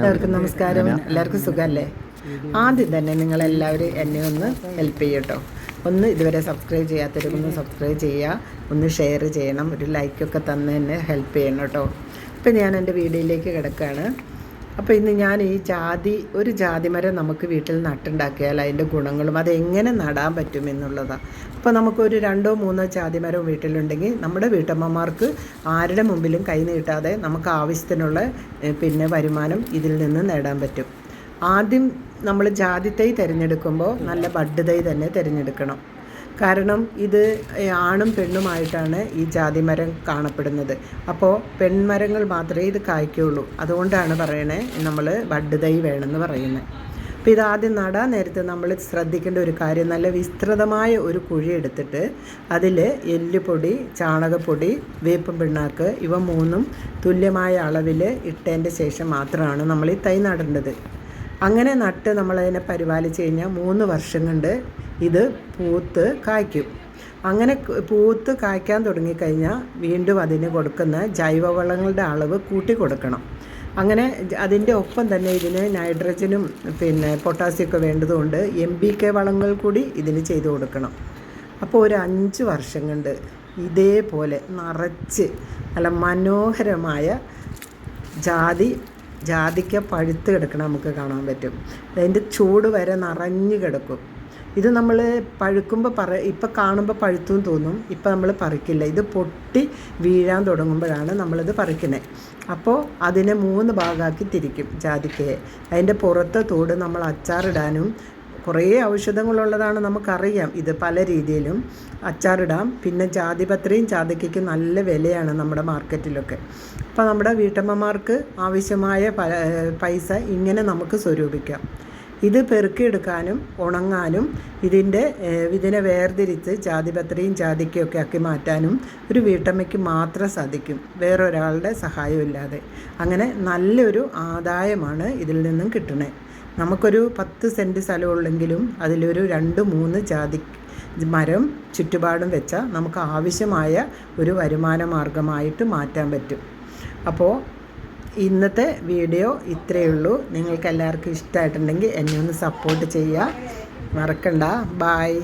എല്ലാവർക്കും നമസ്കാരം. എല്ലാവർക്കും സുഖമല്ലേ? ആദ്യം തന്നെ നിങ്ങളെല്ലാവരും എന്നെ ഒന്ന് ഹെൽപ്പ് ചെയ്യട്ടോ. ഒന്ന് ഇതുവരെ സബ്സ്ക്രൈബ് ചെയ്യാത്തവരൊന്ന് സബ്സ്ക്രൈബ് ചെയ്യുക. ഒന്ന് ഷെയർ ചെയ്യണം. ഒരു ലൈക്കൊക്കെ തന്ന് എന്നെ ഹെൽപ്പ് ചെയ്യണം കേട്ടോ. ഇപ്പം ഞാൻ എന്റെ വീഡിയോയിലേക്ക് കിടക്കുകയാണ്. അപ്പോൾ ഇന്ന് ഞാൻ ഈ ജാതി ഒരു ജാതി മരം നമുക്ക് വീട്ടിൽ നട്ടുണ്ടാക്കിയാൽ അതിന്റെ ഗുണങ്ങളും അതെങ്ങനെ നടാൻ പറ്റും എന്നുള്ളതാണ് അപ്പോൾ നമുക്കൊരു രണ്ടോ മൂന്നോ ജാതി മരം വീട്ടിലുണ്ടെങ്കിൽ നമ്മുടെ വീട്ടമ്മമാർക്ക് ആരുടെ മുമ്പിലും കൈ നീട്ടാതെ നമുക്ക് ആവശ്യത്തിനുള്ള പിന്നെ വരുമാനം ഇതിൽ നിന്ന് നേടാൻ പറ്റും. ആദ്യം നമ്മൾ ജാതി തൈ തിരഞ്ഞെടുക്കുമ്പോൾ നല്ല ബഡ് തൈ തന്നെ തിരഞ്ഞെടുക്കണം. കാരണം ഇത് ആണും പെണ്ണുമായിട്ടാണ് ഈ ജാതിമരം കാണപ്പെടുന്നത്. അപ്പോൾ പെൺമരങ്ങൾ മാത്രമേ ഇത് കായ്ക്കുള്ളൂ അതുകൊണ്ടാണ് പറയണേ നമ്മൾ ബഡ് വേണമെന്ന് പറയുന്നത്. അപ്പോൾ ഇതാദ്യം നടാൻ നേരത്ത് നമ്മൾ ശ്രദ്ധിക്കേണ്ട ഒരു കാര്യം നല്ല വിസ്തൃതമായ ഒരു കുഴി എടുത്തിട്ട് അതിൽ എല്ലുപൊടി ചാണകപ്പൊടി വേപ്പും പിണ്ണാക്ക് ഇവ മൂന്നും തുല്യമായ അളവിൽ ഇട്ടതിന്റെ ശേഷം മാത്രമാണ് നമ്മൾ ഈ തൈ നടേണ്ടത്. അങ്ങനെ നട്ട് നമ്മളതിനെ പരിപാലിച്ച് കഴിഞ്ഞാൽ മൂന്ന് വർഷം കൊണ്ട് ഇത് പൂത്ത് കായ്ക്കും. അങ്ങനെ പൂത്ത് കായ്ക്കാൻ തുടങ്ങിക്കഴിഞ്ഞാൽ വീണ്ടും അതിന് കൊടുക്കുന്ന ജൈവവളങ്ങളുടെ അളവ് കൂട്ടി കൊടുക്കണം. അങ്ങനെ അതിന്റെ ഒപ്പം തന്നെ ഇതിന് നൈട്രജനും പിന്നെ പൊട്ടാസ്യമൊക്കെ വേണ്ടതുകൊണ്ട് എം ബി കെ വളങ്ങൾ കൂടി ഇതിന് ചെയ്തു കൊടുക്കണം. അപ്പോൾ ഒരു അഞ്ച് വർഷം കൊണ്ട് ഇതേപോലെ നിറച്ച് നല്ല മനോഹരമായ ജാതി ജാതിക്ക പഴുത്ത് കിടക്കണം നമുക്ക് കാണാൻ പറ്റും. അതിന്റെ ചൂട് വരെ നിറഞ്ഞു കിടക്കും. ഇത് നമ്മൾ പഴുക്കുമ്പോൾ പറ ഇപ്പം കാണുമ്പോൾ പഴുത്തും തോന്നും. ഇപ്പം നമ്മൾ പറിക്കില്ല. ഇത് പൊട്ടി വീഴാൻ തുടങ്ങുമ്പോഴാണ് നമ്മളിത് പറിക്കുന്നത് അപ്പോൾ അതിനെ മൂന്ന് ഭാഗമാക്കി തിരിക്കും ജാതിക്കയെ. അതിന്റെ പുറത്തെ തോട് നമ്മൾ അച്ചാറിടാനും കുറേ ഔഷധങ്ങളുള്ളതാണ് നമുക്കറിയാം. ഇത് പല രീതിയിലും അച്ചാറിടാം. പിന്നെ ജാതിപത്രിയും ജാതിക്കയ്ക്ക് നല്ല വിലയാണ് നമ്മുടെ മാർക്കറ്റിലൊക്കെ. അപ്പോൾ നമ്മുടെ വീട്ടമ്മമാർക്ക് ആവശ്യമായ പൈസ ഇങ്ങനെ നമുക്ക് സ്വരൂപിക്കാം. ഇത് പെറുക്കിയെടുക്കാനും ഉണങ്ങാനും ഇതിന്റെ ഇതിനെ വേർതിരിച്ച് ജാതിപത്രിയും ജാതിക്കയൊക്കെ ആക്കി മാറ്റാനും ഒരു വീട്ടമ്മയ്ക്ക് മാത്രം സാധിക്കും. വേറൊരാളുടെ സഹായമില്ലാതെ അങ്ങനെ നല്ലൊരു ആദായമാണ് ഇതിൽ നിന്നും കിട്ടുന്നത് നമുക്കൊരു പത്ത് സെന്റ് സ്ഥലമുള്ളെങ്കിലും അതിലൊരു രണ്ട് മൂന്ന് ജാതി മരം ചുറ്റുപാടും വെച്ചാൽ നമുക്ക് ആവശ്യമായ ഒരു വരുമാന മാർഗമായിട്ട് മാറ്റാൻ പറ്റും. അപ്പോൾ ഇന്നത്തെ വീഡിയോ ഇത്രയേ ഉള്ളൂ. നിങ്ങൾക്ക് എല്ലാവർക്കും ഇഷ്ടമായിട്ടുണ്ടെങ്കിൽ എന്നെ ഒന്ന് സപ്പോർട്ട് ചെയ്യുക. മറക്കണ്ട. ബായ്